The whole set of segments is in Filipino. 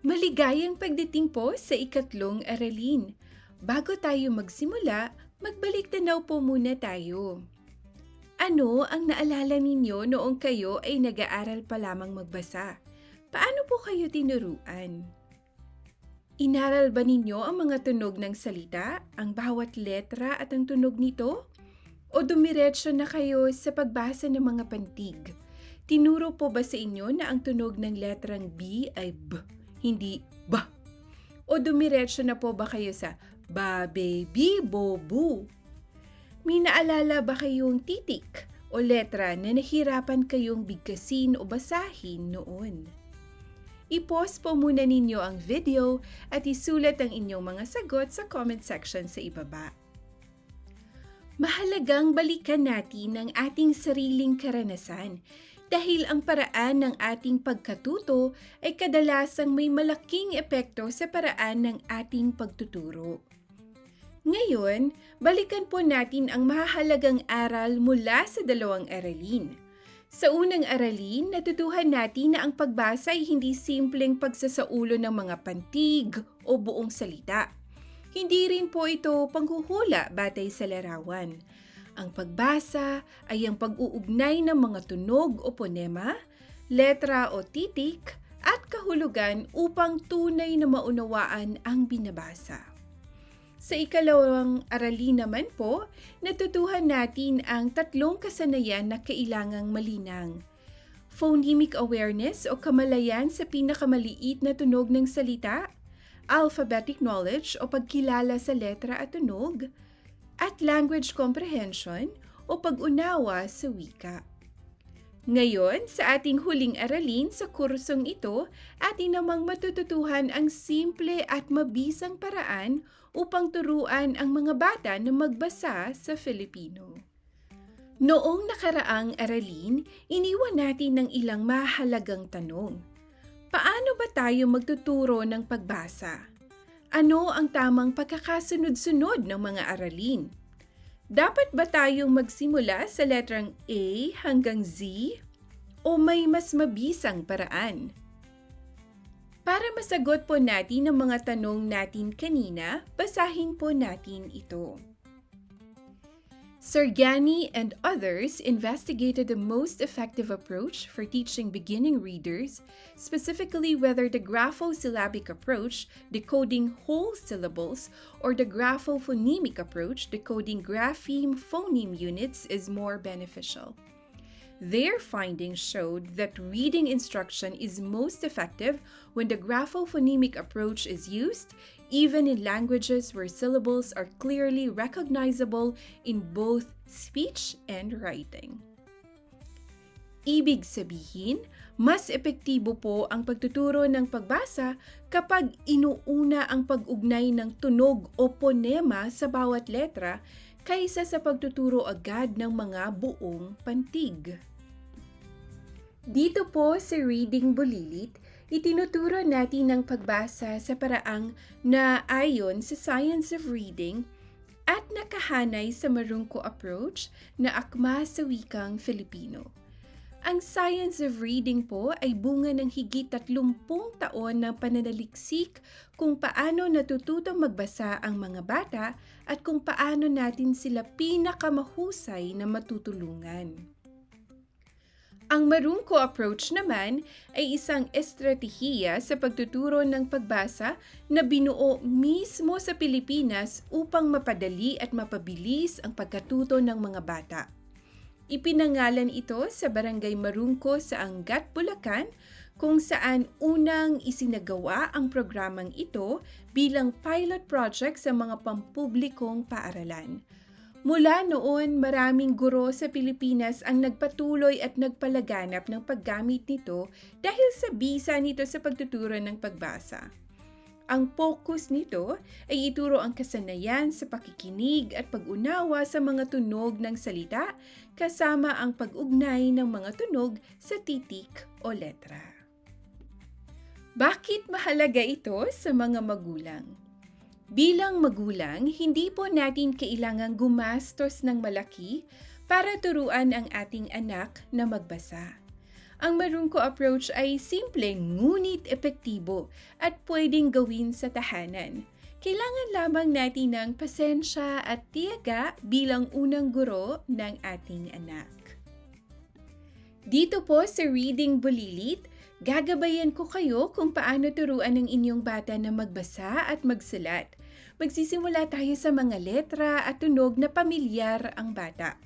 Maligayang pagdating po sa ikatlong aralin. Bago tayo magsimula, magbalik tanaw po muna tayo. Ano ang naalala ninyo noong kayo ay nag-aaral pa lamang magbasa? Paano po kayo tinuruan? Inaral ba ninyo ang mga tunog ng salita, ang bawat letra at ang tunog nito? O dumiretso na kayo sa pagbasa ng mga pantig? Tinuro po ba sa inyo na ang tunog ng letrang B ay B, hindi B? O dumiretso na po ba kayo sa ba, baby, bobu? May naalala ba kayong titik o letra na nahirapan kayong bigkasin o basahin noon? I-pause po muna ninyo ang video at isulat ang inyong mga sagot sa comment section sa ibaba. Mahalagang balikan natin ang ating sariling karanasan dahil ang paraan ng ating pagkatuto ay kadalasang may malaking epekto sa paraan ng ating pagtuturo. Ngayon, balikan po natin ang mahalagang aral mula sa dalawang aralin. Sa unang aralin, natutuhan natin na ang pagbasa ay hindi simpleng pagsasaulo ng mga pantig o buong salita. Hindi rin po ito panghuhula batay sa larawan. Ang pagbasa ay ang pag-uugnay ng mga tunog o ponema, letra o titik, at kahulugan upang tunay na maunawaan ang binabasa. Sa ikalawang aralin naman po, natutuhan natin ang tatlong kasanayan na kailangang malinang. Phonemic awareness o kamalayan sa pinakamaliit na tunog ng salita, alphabetic knowledge o pagkilala sa letra at tunog, at language comprehension o pag-unawa sa wika. Ngayon, sa ating huling aralin sa kursong ito, atin namang matututuhan ang simple at mabisang paraan upang turuan ang mga bata na magbasa sa Filipino. Noong nakaraang aralin, iniwan natin ng ilang mahalagang tanong. Paano ba tayo magtuturo ng pagbasa? Ano ang tamang pagkakasunod-sunod ng mga aralin? Dapat ba tayong magsimula sa letrang A hanggang Z? O may mas mabisang paraan? Para masagot po natin ang mga tanong natin kanina, basahin po natin ito. Sergani and others investigated the most effective approach for teaching beginning readers, specifically whether the graphosyllabic approach, decoding whole syllables, or the graphophonemic approach, decoding grapheme phoneme units, is more beneficial. Their findings showed that reading instruction is most effective when the graphophonemic approach is used, even in languages where syllables are clearly recognizable in both speech and writing. Ibig sabihin, mas epektibo po ang pagtuturo ng pagbasa kapag inuuna ang pag-ugnay ng tunog o ponema sa bawat letra kaysa sa pagtuturo agad ng mga buong pantig. Dito po sa Reading Bulilit, itinuturo natin ang pagbasa sa paraang na ayon sa Science of Reading at nakahanay sa marungko approach na akma sa wikang Filipino. Ang Science of Reading po ay bunga ng higit 30 taon ng pananaliksik kung paano natututong magbasa ang mga bata at kung paano natin sila pinakamahusay na matutulungan. Ang Marungko approach naman ay isang estratehiya sa pagtuturo ng pagbasa na binuo mismo sa Pilipinas upang mapadali at mapabilis ang pagkatuto ng mga bata. Ipinangalan ito sa Barangay Marungko sa Angat, Bulacan, kung saan unang isinagawa ang programang ito bilang pilot project sa mga pampublikong paaralan. Mula noon, maraming guro sa Pilipinas ang nagpatuloy at nagpalaganap ng paggamit nito dahil sa bisa nito sa pagtuturo ng pagbasa. Ang focus nito ay ituro ang kasanayan sa pakikinig at pag-unawa sa mga tunog ng salita kasama ang pag-ugnay ng mga tunog sa titik o letra. Bakit mahalaga ito sa mga magulang? Bilang magulang, hindi po natin kailangang gumastos ng malaki para turuan ang ating anak na magbasa. Ang marungko approach ay simple ngunit epektibo at pwedeng gawin sa tahanan. Kailangan lamang natin ng pasensya at tiyaga bilang unang guro ng ating anak. Dito po sa Reading Bulilit, gagabayan ko kayo kung paano turuan ng inyong bata na magbasa at magsulat. Magsisimula tayo sa mga letra at tunog na pamilyar ang bata.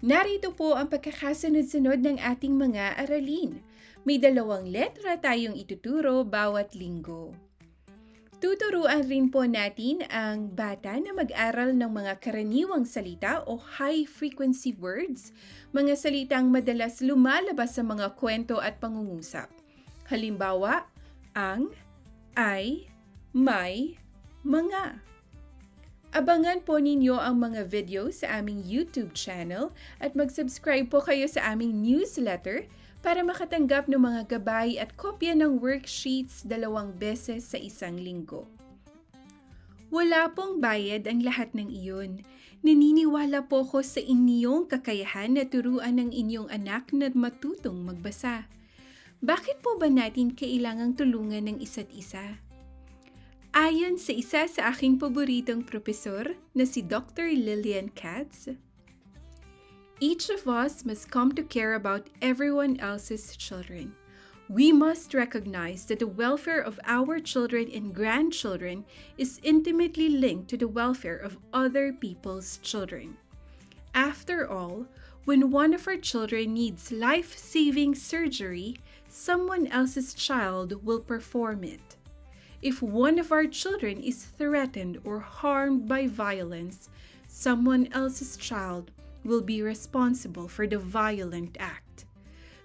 Narito po ang pagkakasunod-sunod ng ating mga aralin. May dalawang letra tayong ituturo bawat linggo. Tuturuan rin po natin ang bata na mag-aral ng mga karaniwang salita o high-frequency words, mga salitang madalas lumalabas sa mga kwento at pangungusap. Halimbawa, ang, ay, may, mga. Abangan po ninyo ang mga video sa aming YouTube channel at mag-subscribe po kayo sa aming newsletter para makatanggap ng mga gabay at kopya ng worksheets dalawang beses sa isang linggo. Wala pong bayad ang lahat ng iyon. Naniniwala po ko sa inyong kakayahan na turuan ng inyong anak na matutong magbasa. Bakit po ba natin kailangang tulungan ng isa't isa? Ayon sa isa sa aking paboritong propesor na si Dr. Lillian Katz, Each of us must come to care about everyone else's children. We must recognize that the welfare of our children and grandchildren is intimately linked to the welfare of other people's children. After all, when one of our children needs life saving surgery, someone else's child will perform it. If one of our children is threatened or harmed by violence, someone else's child will be responsible for the violent act.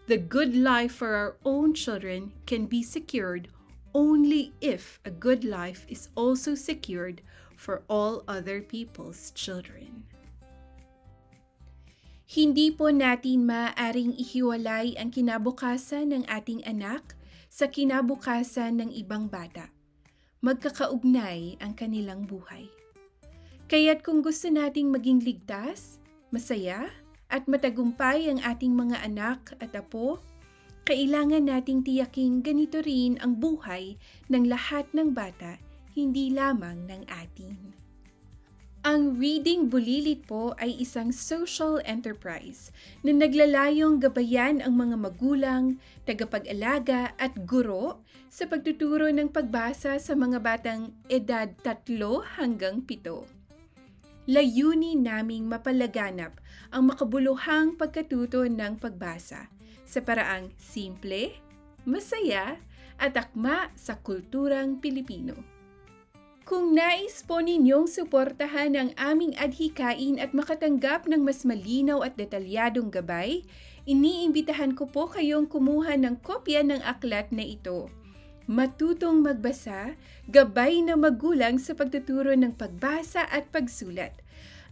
The good life for our own children can be secured only if a good life is also secured for all other people's children. Hindi po natin maaaring ihiwalay ang kinabukasan ng ating anak sa kinabukasan ng ibang bata. Magkakaugnay ang kanilang buhay. Kaya't kung gusto nating maging ligtas, masaya, at matagumpay ang ating mga anak at apo, kailangan nating tiyaking ganito rin ang buhay ng lahat ng bata, hindi lamang ng atin. Ang Reading Bulilit po ay isang social enterprise na naglalayong gabayan ang mga magulang, tagapag-alaga at guro sa pagtuturo ng pagbasa sa mga batang edad 3 hanggang 7 layunin naming mapalaganap ang makabuluhang pagkatuto ng pagbasa sa paraang simple, masaya, at akma sa kulturang Pilipino. Kung nais po ninyong suportahan ang aming adhikain at makatanggap ng mas malinaw at detalyadong gabay, iniimbitahan ko po kayong kumuha ng kopya ng aklat na ito. Matutong magbasa, gabay na magulang sa pagtuturo ng pagbasa at pagsulat.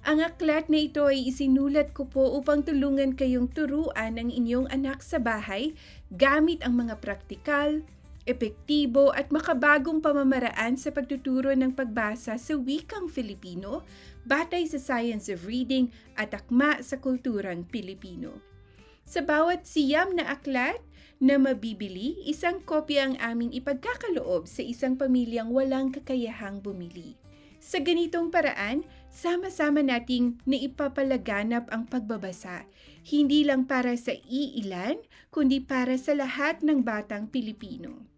Ang aklat na ito ay isinulat ko po upang tulungan kayong turuan ang inyong anak sa bahay gamit ang mga praktikal, epektibo at makabagong pamamaraan sa pagtuturo ng pagbasa sa wikang Filipino batay sa Science of Reading at akma sa kulturang Pilipino. Sa bawat siyam na aklat, na mabibili, isang kopya ang aming ipagkakaloob sa isang pamilyang walang kakayahang bumili. Sa ganitong paraan, sama-sama nating naipapalaganap ang pagbabasa, hindi lang para sa iilan, kundi para sa lahat ng batang Pilipino.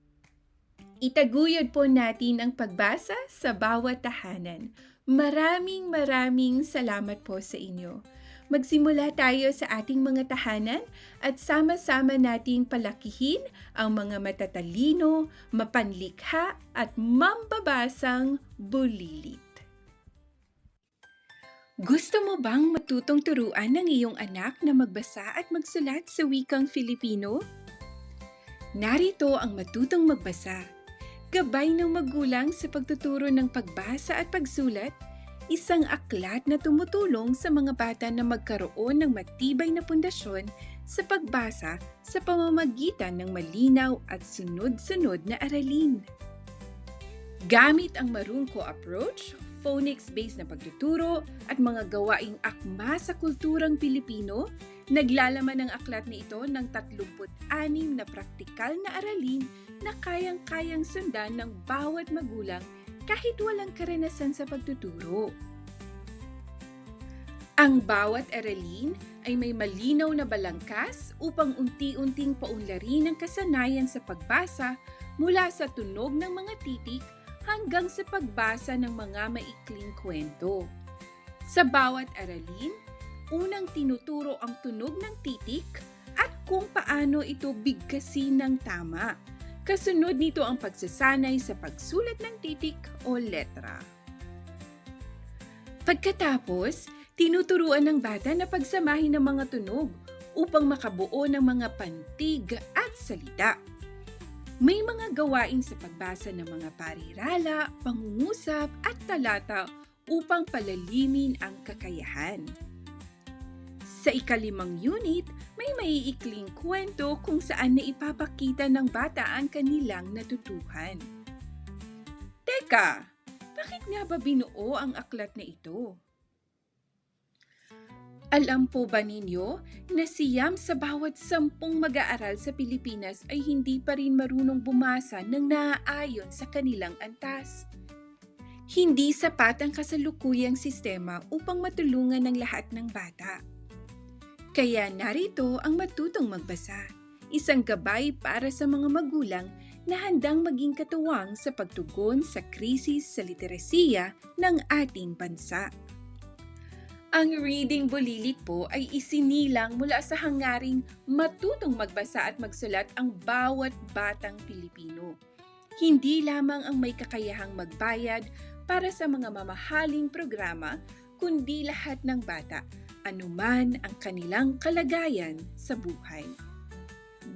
Itaguyod po natin ang pagbasa sa bawat tahanan. Maraming maraming salamat po sa inyo. Magsimula tayo sa ating mga tahanan at sama-sama nating palakihin ang mga matatalino, mapanlikha at mambabasang bulilit. Gusto mo bang matutong turuan ng iyong anak na magbasa at magsulat sa wikang Filipino? Narito ang matutong magbasa. Gabay ng magulang sa pagtuturo ng pagbasa at pagsulat isang aklat na tumutulong sa mga bata na magkaroon ng matibay na pundasyon sa pagbasa sa pamamagitan ng malinaw at sunod-sunod na aralin. Gamit ang marungko approach, phonics-based na pagtuturo at mga gawaing akma sa kulturang Pilipino, Naglalaman ang aklat na ito ng 36 na praktikal na aralin na kayang-kayang sundan ng bawat magulang kahit walang karanasan sa pagtuturo. Ang bawat aralin ay may malinaw na balangkas upang unti-unting paunlarin ang kasanayan sa pagbasa mula sa tunog ng mga titik hanggang sa pagbasa ng mga maikling kwento. Sa bawat aralin, unang tinuturo ang tunog ng titik at kung paano ito bigkasin ng tama. Kasunod nito ang pagsasanay sa pagsulat ng titik o letra. Pagkatapos, tinuturuan ng bata na pagsamahin ng mga tunog upang makabuo ng mga pantig at salita. May mga gawain sa pagbasa ng mga parirala, pangungusap at talata upang palalimin ang kakayahan. Sa ikalimang unit, may maiikling kwento kung saan na ipapakita ng bata ang kanilang natutuhan. Teka, bakit nga ba binuo ang aklat na ito? Alam po ba ninyo na siyam sa bawat sampung mag-aaral sa Pilipinas ay hindi pa rin marunong bumasa ng naaayon sa kanilang antas? Hindi sapat ang kasalukuyang sistema upang matulungan ng lahat ng bata. Kaya narito ang matutong magbasa, isang gabay para sa mga magulang na handang maging katuwang sa pagtugon sa krisis sa literasiya ng ating bansa. Ang reading bulilit po ay isinilang mula sa hangaring matutong magbasa at magsulat ang bawat batang Pilipino. Hindi lamang ang may kakayahang magbayad para sa mga mamahaling programa, kundi lahat ng bata, anuman ang kanilang kalagayan sa buhay.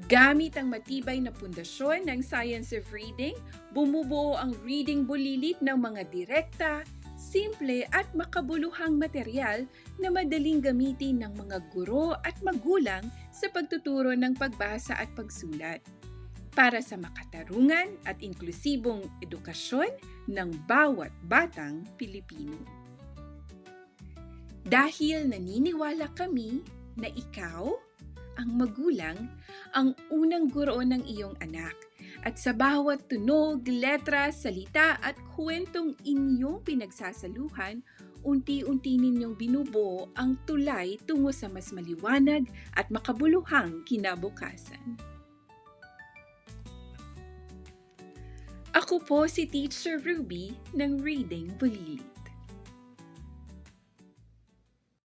Gamit ang matibay na pundasyon ng Science of Reading, bumubuo ang reading bulilit ng mga direkta, simple at makabuluhang material na madaling gamitin ng mga guro at magulang sa pagtuturo ng pagbasa at pagsulat para sa makatarungan at inklusibong edukasyon ng bawat batang Pilipino. Dahil naniniwala kami na ikaw, ang magulang, ang unang guro ng iyong anak at sa bawat tunog, letra, salita at kwentong inyong pinagsasaluhan, unti-unti ninyong binubuo ang tulay tungo sa mas maliwanag at makabuluhang kinabukasan. Ako po si Teacher Ruby ng Reading Bulili.